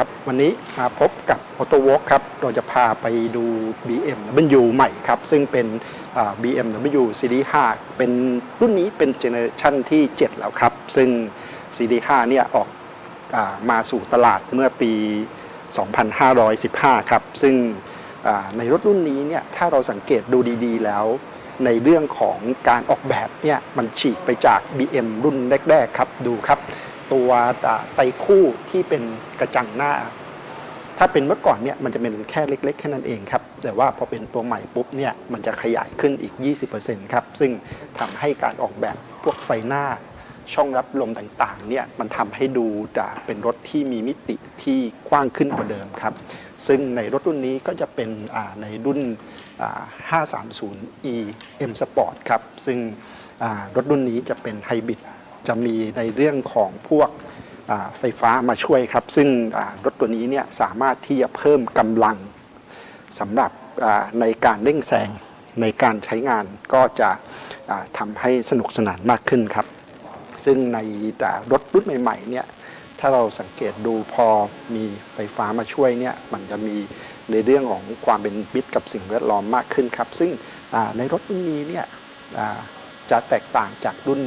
ครับ วันนี้มาพบกับ Auto Walk ครับ เราจะพาไปดู BMW ใหม่ครับ ซึ่งเป็นอ่า BMW Series 5 เป็นรุ่นนี้เป็นเจเนอเรชันที่ 7 แล้วครับ ซึ่ง Series 5 เนี่ยออกอามาสู่ตลาดเมื่อปี 2515 ครับ ซึ่งในรถรุ่นนี้เนี่ยถ้าเราสังเกตดูดีๆ แล้วในเรื่องของการออกแบบเนี่ยมันฉีกไปจาก BM รุ่นแรก ๆ ครับดูครับ ตัวไตคู่ที่เป็นกระจังหน้า ถ้าเป็นเมื่อก่อนเนี่ยมันจะเป็นแค่เล็ก ๆ แค่นั้นเองครับ แต่ว่าพอเป็นตัวใหม่ปุ๊บเนี่ยมันจะขยายขึ้นอีก 20%ครับ ซึ่งทำให้การออกแบบพวกไฟหน้าช่องรับลมต่างๆเนี่ยมันทำให้ดูจะเป็นรถที่มีมิติที่กว้างขึ้นกว่าเดิมครับ ซึ่งในรถรุ่นนี้ก็จะเป็นในรุ่น 530e M Sport ครับ ซึ่งรถรุ่นนี้จะเป็นไฮบริด จะมีในเรื่องของพวกไฟฟ้ามาช่วยครับ ซึ่งรถตัวนี้เนี่ยสามารถที่จะเพิ่มกำลังสำหรับในการเร่งแซงในการใช้งานก็จะทำให้สนุกสนานมากขึ้นครับ ซึ่งในรถรุ่นใหม่ๆเนี่ยถ้าเราสังเกตดูพอมีไฟฟ้ามาช่วยเนี่ยมันจะมีในเรื่องของความเป็นมิตรกับสิ่งแวดล้อมมากขึ้นครับ ซึ่งในรถรุ่นนี้เนี่ยจะแตกต่างจากรุ่น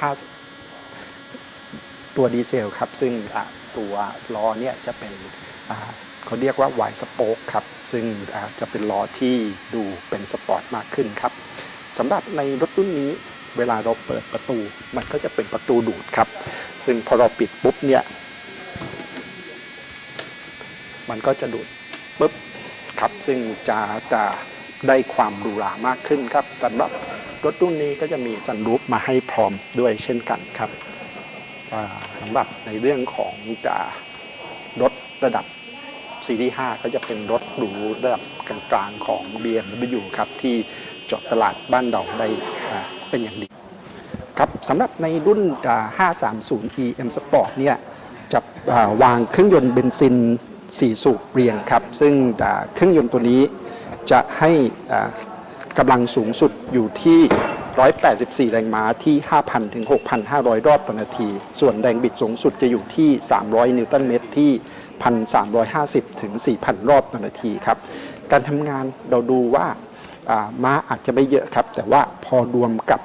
อ่าตัวดีเซลครับ ซึ่งตัวล้อเนี่ยจะเป็นเขาเรียกว่าไวสโป๊กครับ ซึ่งจะเป็นล้อที่ดูเป็นสปอร์ตมากขึ้นครับสำหรับในรถรุ่นนี้เวลาเราเปิดประตู มันก็จะเป็นประตูดูดครับ ซึ่งพอเราปิดปุ๊บเนี่ย มันก็จะดูดปุ๊บครับ ซึ่งจะจะ ได้ความหรูหรามากขึ้นครับสำหรับรถรุ่นนี้ก็จะมีซันรูฟมาให้พร้อมด้วยเช่นกันครับสำหรับในเรื่องของจะรถระดับซีรีส์5ก็จะเป็นรถหรูระดับกลางๆของ BMW ครับที่เจาะตลาดบ้านเราได้อ่าเป็นอย่างดีครับสำหรับในรุ่น 530e M Sport เนี่ยจะวางเครื่องยนต์เบนซิน 4 สูบเรียงครับ ซึ่งเครื่องยนต์ตัวนี้ จะให้กำลังสูงสุดอยู่ที่ 184 แรงม้าที่ 5,000 ถึง 6,500 รอบต่อนาที ส่วนแรงบิดสูงสุดจะอยู่ที่ 300 นิวตันเมตรที่ 1,350 ถึง 4,000 รอบต่อนาทีครับ การทำงานเราดูว่าม้าอาจจะไม่เยอะครับ แต่ว่าพอรวมกับ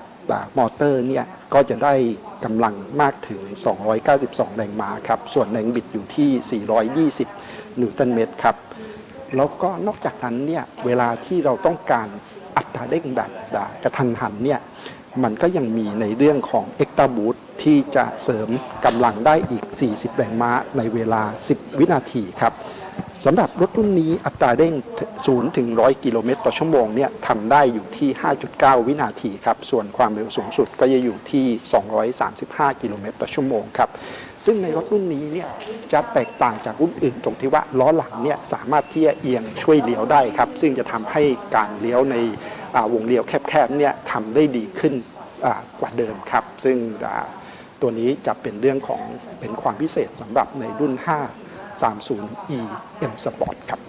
มอเตอร์เนี่ยก็จะได้กำลังมากถึง 292 แรงม้าครับ ส่วนแรงบิดอยู่ที่ 420 นิวตันเมตรครับ แล้วก็นอกจากนั้นเนี่ยเวลาที่เราต้องการอัตราเร่งแบบกระทันหันเนี่ยมันก็ยังมีในเรื่องของเอ็กตาบูทที่จะเสริมกำลังได้อีก 40 แรงม้าในเวลา 10 วินาทีครับ สำหรับรถรุ่นนี้อัตราเร่ง 0 ถึง 100 กิโลเมตรต่อชั่วโมงเนี่ยทำได้อยู่ที่ 5.9 วินาทีครับ ส่วนความเร็วสูงสุดก็จะอยู่ที่ 235 กิโลเมตรต่อชั่วโมงครับ ซึ่งในรถรุ่นนี้เนี่ยจะแตกต่างจากรุ่นอื่นตรงที่ว่าล้อหลังเนี่ยสามารถที่จะเอียงช่วยเลี้ยวได้ครับ ซึ่งจะทำให้การเลี้ยวในวงเลี้ยวแคบๆเนี่ยทำได้ดีขึ้นกว่าเดิมครับ ซึ่งตัวนี้จะเป็นเรื่องของเป็นความพิเศษสำหรับในรุ่น 5 30e M Sport ครับ